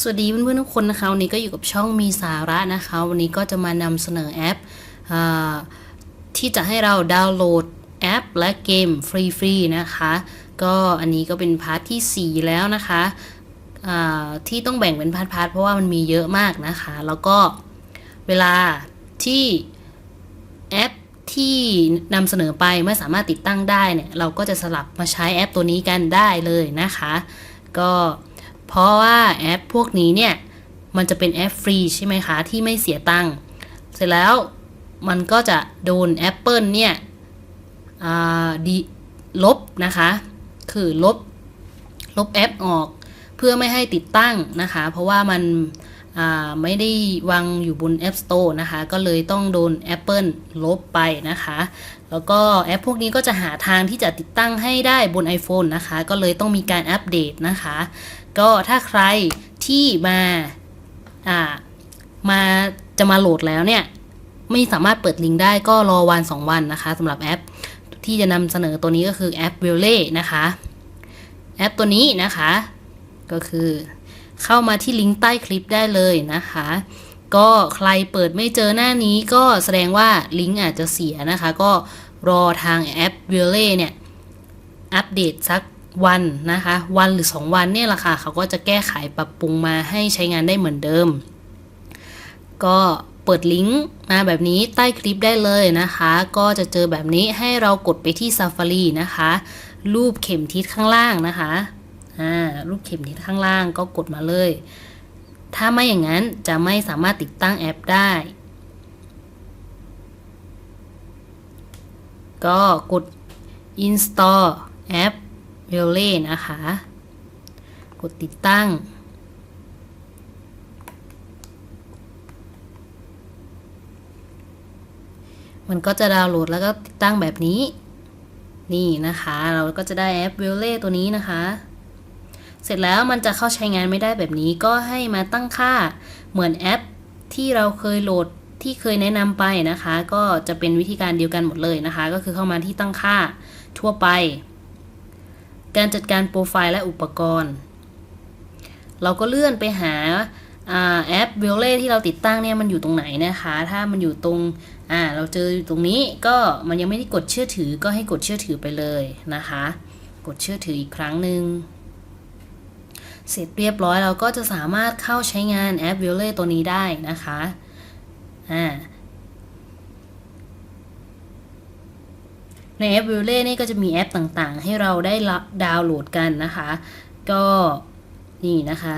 สวัสดีเพื่อนๆทุกคนนะคะวันนี้ก็อยู่กับช่องมีสาระนะคะ วันนี้ก็จะมานำเสนอแอปอที่จะให้เราดาวน์โหลดแอป และเกมฟรีๆนะคะ ก็อันนี้ก็เป็นพาร์ทที่ 4 แล้วนะคะที่ต้องแบ่งเป็นพาร์ทๆเพราะว่ามันมีเยอะมากนะคะ แล้วก็เวลาที่แอปที่นำเสนอไปไม่สามารถติดตั้งได้เนี่ยเราก็จะสลับมาใช้แอปตัวนี้กันได้เลยนะคะ ก็ เพราะว่าแอปพวกนี้เนี่ย มันจะเป็นแอปฟรีใช่ไหมคะ ที่ไม่เสียตังค์เสร็จแล้วมันก็จะโดน Apple เนี่ยอ่าดีลบนะคะ คือลบลบแอปออกเพื่อไม่ให้ติดตั้งนะคะ เพราะว่ามัน ไม่ได้วางอยู่บน App Store นะคะ ก็เลยต้องโดน Apple ลบไปนะคะ แล้วก็แอปพวกนี้ก็จะหาทางที่จะติดตั้งให้ได้บน iPhone นะคะ ก็เลยต้องมีการอัปเดตนะคะ ก็ถ้าใครที่มาอ่ามาจะมาโหลดแล้วเนี่ย ไม่สามารถเปิดลิงก์ได้ก็รอวัน 2 วันนะคะสำหรับแอปที่จะนำเสนอตัวนี้ก็คือแอป w e l l e นะคะ แอปตัวนี้นะคะ ก็คือ เข้ามาที่ลิงก์ใต้คลิปได้เลยนะคะ ก็ใครเปิดไม่เจอหน้านี้ก็แสดงว่าลิงก์อาจจะเสียนะคะ ก็รอทางแอป w e l l e เนี่ย อัปเดตสักวันนะคะ วันหรือ 2 วันเนี่ยแหละค่ะ เขาก็จะแก้ไขปรับปรุงมาให้ใช้งานได้เหมือนเดิม ก็เปิดลิงก์มาแบบนี้ใต้คลิปได้เลยนะคะ ก็จะเจอแบบนี้ให้เรากดไปที่ Safari นะคะ รูปเข็มทิศข้างล่างนะคะ อ่ารูปเข็มทิศข้างล่างก็กดมาเลย ถ้าไม่อย่างนั้นจะไม่สามารถติดตั้งแอปได้ ก็กด install แอป v e l l e นะคะ กดติดตั้งมันก็จะดาวน์โหลดแล้วก็ติดตั้งแบบนี้ นี่นะคะ เราก็จะได้แอป v e l l e ตัวนี้นะคะ เสร็จแล้วมันจะเข้าใช้งานไม่ได้แบบนี้ก็ให้มาตั้งค่าเหมือนแอปที่เราเคยโหลดที่เคยแนะนำไปนะคะ ก็จะเป็นวิธีการเดียวกันหมดเลยนะคะ ก็คือเข้ามาที่ตั้งค่าทั่วไป การจัดการโปรไฟล์และอุปกรณ์ เราก็เลื่อนไปหาอแอป v i o l e ที่เราติดตั้งเนี่ยมันอยู่ตรงไหนนะคะ ถ้ามันอยู่ตรงอ่าเราเจออยู่ตรงนี้ก็มันยังไม่ได้กดเชื่อถือก็ให้กดเชื่อถือไปเลยนะคะ กดเชื่อถืออีกครั้งหนึ่ง เสร็จเรียบร้อยเราก็จะสามารถเข้าใช้งานแอป v i o l e ตัวนี้ได้นะคะอ่าในแอป v i o l e นี่ก็จะมีแอปต่างๆ ให้เราได้รับดาวน์โหลดกันนะคะ ก็นี่นะคะ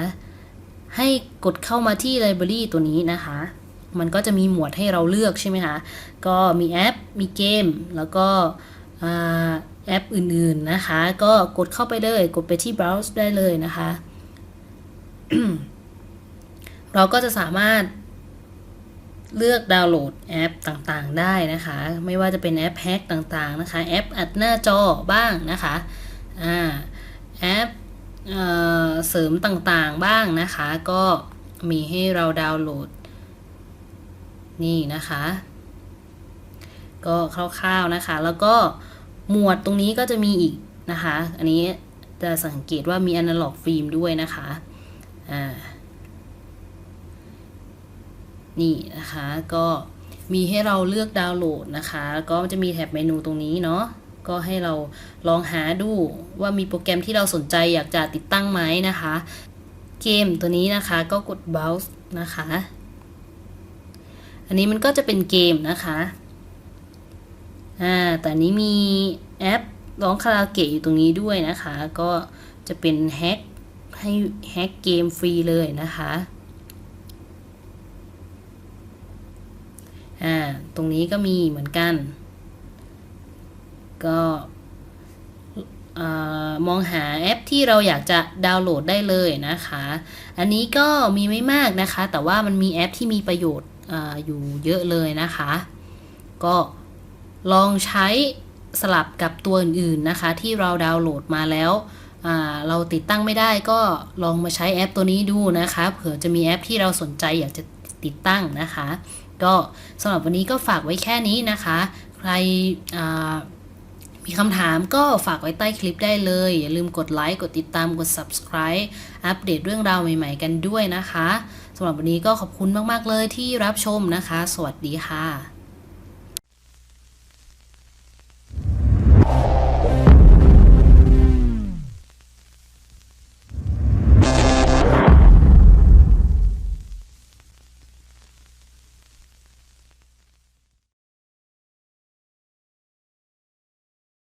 ให้กดเข้ามาที่ Library ตัวนี้นะคะ มันก็จะมีหมวดให้เราเลือกใช่ไหมคะ ก็มีแอป มีเกม แล้วก็อ่าแอปอื่นๆนะคะ ก็กดเข้าไปเลย กดไปที่ browse ได้เลยนะคะ เราก็จะสามารถเลือกดาวน์โหลดแอปต่างๆได้นะคะ ไม่ว่าจะเป็นแอปแฮกต่างๆนะคะ แอปอัดหน้าจอบ้างนะคะอ่าแอปเอเสริมต่างๆบ้างนะคะ ก็มีให้เราดาวน์โหลด นี่นะคะ ก็คร่าวๆนะคะ แล้วก็หมวดตรงนี้ก็จะมีอีกนะคะ อันนี้จะสังเกตว่ามี Analog Film ด้วยนะคะ อ่านี่นะคะก็มีให้เราเลือกดาวน์โหลดนะคะ ก็จะมีแท็บเมนูตรงนี้เนาะก็ให้เราลองหาดูว่ามีโปรแกรมที่เราสนใจอยากจะติดตั้งไหมนะคะ เกมตัวนี้นะคะก็กด browse นะคะ อันนี้มันก็จะเป็นเกมนะคะอ่าแต่นี้มีแอปร้องคาราโอเกะอยู่ตรงนี้ด้วยนะคะ ก็จะเป็นแฮก ให้แฮกเกมฟรีเลยนะคะ อ่า ตรงนี้ก็มีเหมือนกัน ก็มองหาแอปที่เราอยากจะดาวน์โหลดได้เลยนะคะ อันนี้ก็มีไม่มากนะคะ แต่ว่ามันมีแอปที่มีประโยชน์ออยู่เยอะเลยนะคะ ก็ลองใช้สลับกับตัวอื่นๆนะคะ ที่เราดาวน์โหลดมาแล้ว เราติดตั้งไม่ได้ก็ลองมาใช้แอปตัวนี้ดูนะคะ เผื่อจะมีแอปที่เราสนใจอยากจะติดตั้งนะคะ ก็สำหรับวันนี้ก็ฝากไว้แค่นี้นะคะ ใครมีคำถามก็ฝากไว้ใต้คลิปได้เลย อย่าลืมกดไลค์กดติดตามกด subscribe อัปเดตเรื่องราวใหม่ ๆ กันด้วยนะคะสำหรับวันนี้ก็ขอบคุณมาก ๆ เลยที่รับชมนะคะ สวัสดีค่ะ